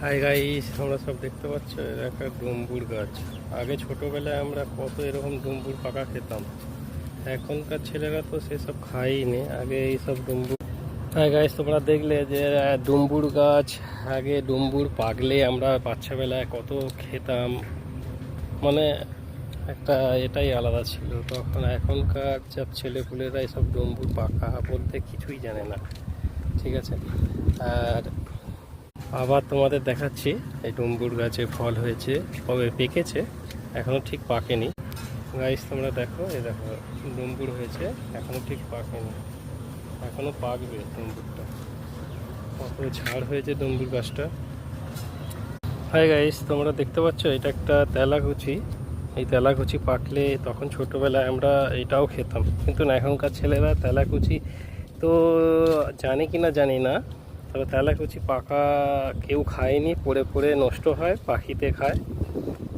Hi guys আমরা সব দেখতে পাচ্ছ, এর একটা ডুম্বুর গাছ। আগে ছোটবেলায় আমরা কত এরকম ডুম্বুর পাকা খেতাম। এখনকার ছেলেরা তো সেসব খাইনি আগে এইসব ডুম্বুর হাই গাইস তোমরা দেখলে যে ডুম্বুর গাছ, আগে ডুম্বুর পাকলে আমরা বাচ্চাবেলায় কত খেতাম। মানে একটা এটাই আলাদা ছিল। তখন এখনকার সব ছেলেপুলেরা এইসব ডুম্বুর পাকা বলতে কিছুই জানে না। ঠিক আছে? আর আবার তোমাদের দেখাচ্ছি। এই ডুম্বুর গাছে ফল হয়েছে, কবে পেকেছে, এখনও ঠিক পাকেনি। গাইস তোমরা দেখো, এই দেখো ডুম্বুর হয়েছে, এখনও ঠিক পাকেনি। এখনও পাকবে ডুম্বুরটা কত ঝাড় হয়েছে ডুম্বুর গাছটা। হাই গাইস তোমরা দেখতে পাচ্ছ, এটা একটা তেলাকুচি। এই তেলাকুচি পাকলে তখন ছোটোবেলায় আমরা এটাও খেতাম। কিন্তু না এখনকার ছেলেরা তেলাকুচি তো জানে কি না জানি না। তবে তেলাকুচি পাকা কেউ খায়নি, পড়ে পড়ে নষ্ট হয়, পাখিতে খায়।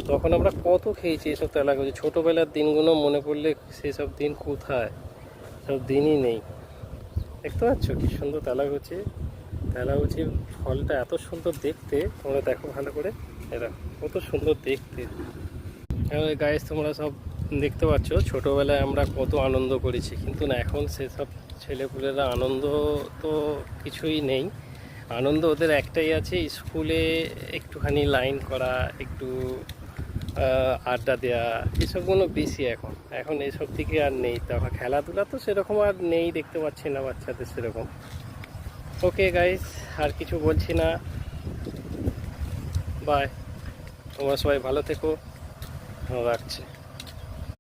তখন আমরা কত খেয়েছি এসব তেলাকুচি ছোটোবেলার দিনগুলো মনে পড়লে সেসব দিন কোথায়? সব দিনই নেই। দেখতে পাচ্ছ কি সুন্দর তেলাকুচি তেলাকুচির ফলটা এত সুন্দর দেখতে। তোমরা দেখো ভালো করে। এরা কত সুন্দর দেখতে। গায়ে তোমরা সব দেখতে পাচ্ছ। ছোটোবেলায় আমরা কত আনন্দ করেছি। কিন্তু না, এখন সেসব ছেলেপুলেরা আনন্দ তো কিছুই নেই। আনন্দ ওদের একটাই আছে, স্কুলে একটুখানি লাইন করা, একটু আড্ডা দেওয়া এসবগুলো বেশি এখন। এখন এসব থেকে আর নেই। তখন খেলাধুলা তো সেরকম আর নেই, দেখতে পাচ্ছি না বাচ্চাদের সেরকম। ওকে গাইস আর কিছু বলছি না। বাই তোমরা সবাই ভালো থেকো। রাখছি।